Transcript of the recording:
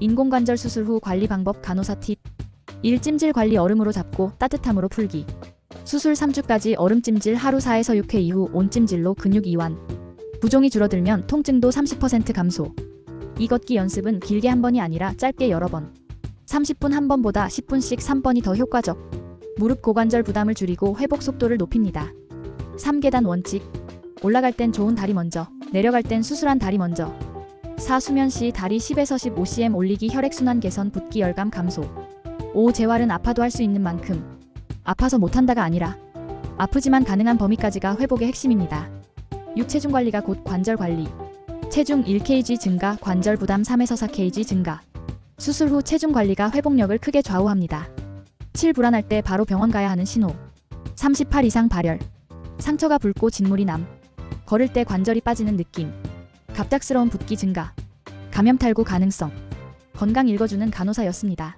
인공관절 수술 후 관리 방법 간호사 팁. 1. 찜질 관리 얼음으로 잡고 따뜻함으로 풀기. 수술 3주까지 얼음 찜질 하루 4에서 6회 이후 온 찜질로 근육 이완. 부종이 줄어들면 통증도 30% 감소. 이 걷기 연습은 길게 한 번이 아니라 짧게 여러 번. 30분 한 번보다 10분씩 3번이 더 효과적. 무릎 고관절 부담을 줄이고 회복 속도를 높입니다. 3계단 원칙. 올라갈 땐 좋은 다리 먼저, 내려갈 땐 수술한 다리 먼저. 4. 수면 시 다리 10에서 15cm 올리기 혈액순환 개선 붓기 열감 감소. 5. 재활은 아파도 할 수 있는 만큼. 아파서 못한다가 아니라 아프지만 가능한 범위까지가 회복의 핵심입니다. 6. 체중 관리가 곧 관절 관리. 체중 1kg 증가, 관절 부담 3에서 4kg 증가. 수술 후 체중 관리가 회복력을 크게 좌우합니다. 7. 불안할 때 바로 병원 가야 하는 신호. 38 이상 발열. 상처가 붉고 진물이 남. 걸을 때 관절이 빠지는 느낌. 갑작스러운 붓기 증가. 감염 탈구 가능성. 건강 읽어주는 간호사였습니다.